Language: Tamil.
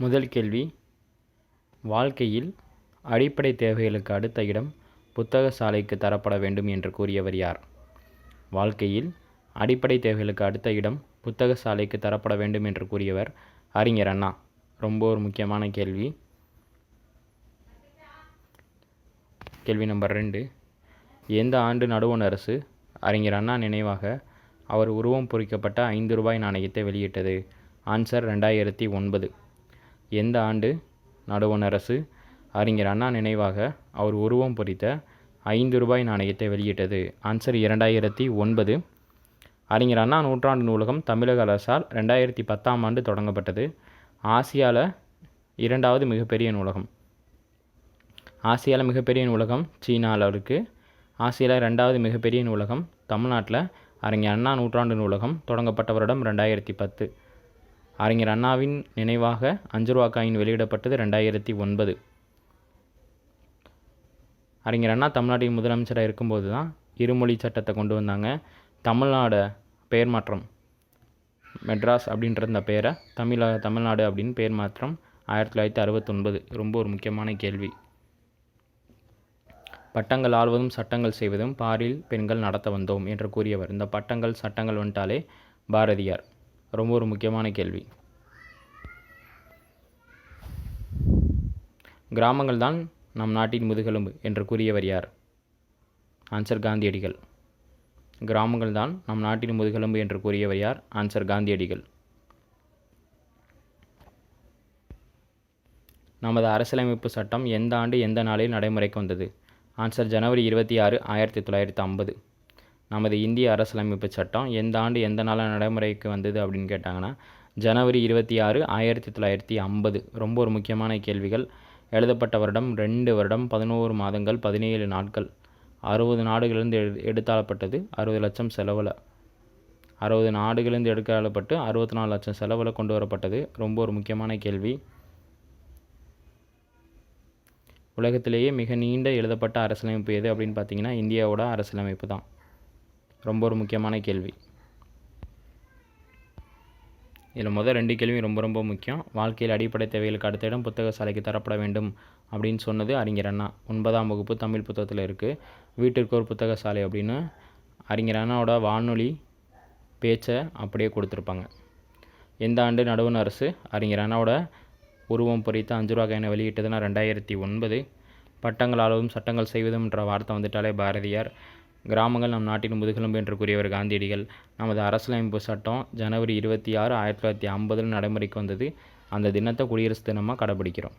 முதல் கேள்வி வாழ்க்கையில் அடிப்படை தேவைகளுக்கு அடுத்த இடம் புத்தக சாலைக்கு தரப்பட வேண்டும் என்று கூறியவர் யார்? வாழ்க்கையில் அடிப்படை தேவைகளுக்கு அடுத்த இடம் புத்தக சாலைக்கு தரப்பட வேண்டும் என்று கூறியவர் அறிஞர் அண்ணா. ரொம்ப ஒரு முக்கியமான கேள்வி. கேள்வி நம்பர் ரெண்டு. எந்த ஆண்டு நடுவண் அரசு? அறிஞர் அண்ணா நினைவாக அவர் உருவம் பொறிக்கப்பட்ட ஐந்து ரூபாய் நாணயத்தை வெளியிட்டது. ஆன்சர் ரெண்டாயிரத்தி ஒன்பது. எந்த ஆண்டு? நடுவணரசு. அறிஞர் அண்ணா நினைவாக அவர் உருவம் பொறித்த ஐந்து ரூபாய் நாணயத்தை வெளியிட்டது. ஆன்சர் இரண்டாயிரத்தி ஒன்பது. அறிஞர் அண்ணா நூற்றாண்டு நூலகம் தமிழக அரசால் ரெண்டாயிரத்தி பத்தாம் ஆண்டு தொடங்கப்பட்டது. ஆசியாவில் இரண்டாவது மிகப்பெரிய நூலகம். ஆசியாவில் மிகப்பெரிய நூலகம் சீனாவில் இருக்குது ஆசியாவில் ரெண்டாவது மிகப்பெரிய நூலகம் தமிழ்நாட்டில். அறிஞர் அண்ணா நூற்றாண்டு நூலகம் தொடங்கப்பட்ட வருடம் ரெண்டாயிரத்தி பத்து. அறிஞர் அண்ணாவின் நினைவாக அஞ்சு ரூபா காயின் வெளியிடப்பட்டது ரெண்டாயிரத்தி ஒன்பது. அறிஞர் அண்ணா தமிழ்நாட்டின் முதலமைச்சராக இருக்கும்போது தான் இருமொழி சட்டத்தை கொண்டு வந்தாங்க. தமிழ்நாடு பெயர் மாற்றம் மெட்ராஸ் அப்படின்ற இந்த பெயரை தமிழ தமிழ்நாடு அப்படின்னு பெயர் மாற்றம் ஆயிரத்தி தொள்ளாயிரத்தி அறுபத்தொன்பது. ரொம்ப ஒரு முக்கியமான கேள்வி. பட்டங்கள் ஆள்வதும் சட்டங்கள் செய்வதும் பாரில் பெண்கள் நடத்த வந்தோம் என்று கூறியவர். இந்த பட்டங்கள் சட்டங்கள் வந்துட்டாலே பாரதியார். ரொம்ப ஒரு முக்கியமான கேள்வி. கிராமங்கள் தான் நம் நாட்டின் முதுகெலும்பு என்று கூறியவர் யார்? ஆன்சர் காந்தியடிகள். கிராமங்கள் தான் நம் நாட்டின் முதுகெலும்பு என்று கூறியவர் யார்? ஆன்சர் காந்தியடிகள். நமது அரசியலமைப்பு சட்டம் எந்த ஆண்டு எந்த நாளில் நடைமுறைக்கு வந்தது? ஆன்சர் ஜனவரி இருபத்தி ஆறு ஆயிரத்தி தொள்ளாயிரத்தி ஐம்பது. நமது இந்திய அரசியலமைப்பு சட்டம் எந்த ஆண்டு எந்த நாளில் நடைமுறைக்கு வந்தது அப்படின்னு கேட்டாங்கன்னா ஜனவரி இருபத்தி ஆறு ஆயிரத்தி தொள்ளாயிரத்தி ஐம்பது. ரொம்ப ஒரு முக்கியமான கேள்விகள். எழுதப்பட்ட வருடம் ரெண்டு வருடம் பதினோரு மாதங்கள் பதினேழு நாட்கள். அறுபது நாடுகளிலிருந்து எடு எடுத்தாளப்பட்டது அறுபது லட்சம் செலவில். அறுபது நாடுகளிலிருந்து எடுக்கப்பட்டு அறுபத்தி நாலு லட்சம் செலவில் கொண்டு வரப்பட்டது. ரொம்ப ஒரு முக்கியமான கேள்வி. உலகத்திலேயே மிக நீண்ட எழுதப்பட்ட அரசியலமைப்பு எது அப்படின்னு பார்த்தீங்கன்னா இந்தியாவோட அரசியலமைப்பு தான். ரொம்ப ஒரு முக்கியமான கேள்வி. இதில் முதல் ரெண்டு கேள்வியும் ரொம்ப ரொம்ப முக்கியம். வாழ்க்கையில் அடிப்படை தேவைகளுக்கு அடுத்த இடம் புத்தக சாலைக்கு தரப்பட வேண்டும் அப்படின்னு சொன்னது அறிஞர் அண்ணா. ஒன்பதாம் வகுப்பு தமிழ் புத்தகத்தில் இருக்குது வீட்டிற்கு ஒரு புத்தக சாலை அப்படின்னு அறிஞர் அண்ணாவோட வானொலி பேச்சை அப்படியே கொடுத்துருப்பாங்க. எந்த ஆண்டு நடுவண் அரசு அறிஞர் அண்ணாவோட உருவம் பொறித்த அஞ்சு ரூபா காயினை வெளியிட்டதுன்னா ரெண்டாயிரத்தி ஒன்பது. பட்டங்கள் ஆளவும் சட்டங்கள் செய்வதும்ன்ற வார்த்தை வந்துட்டாலே பாரதியார். கிராமங்கள் நம் நாட்டின் முதுகெலும்பு என்று கூறியவர் காந்தியடிகள் நமது அரசியலமைப்பு சட்டம் ஜனவரி இருபத்தி ஆறு ஆயிரத்தி தொள்ளாயிரத்தி ஐம்பதில் நடைமுறைக்கு வந்தது. அந்த தினத்தை குடியரசு தினமாக கடைபிடிக்கிறோம்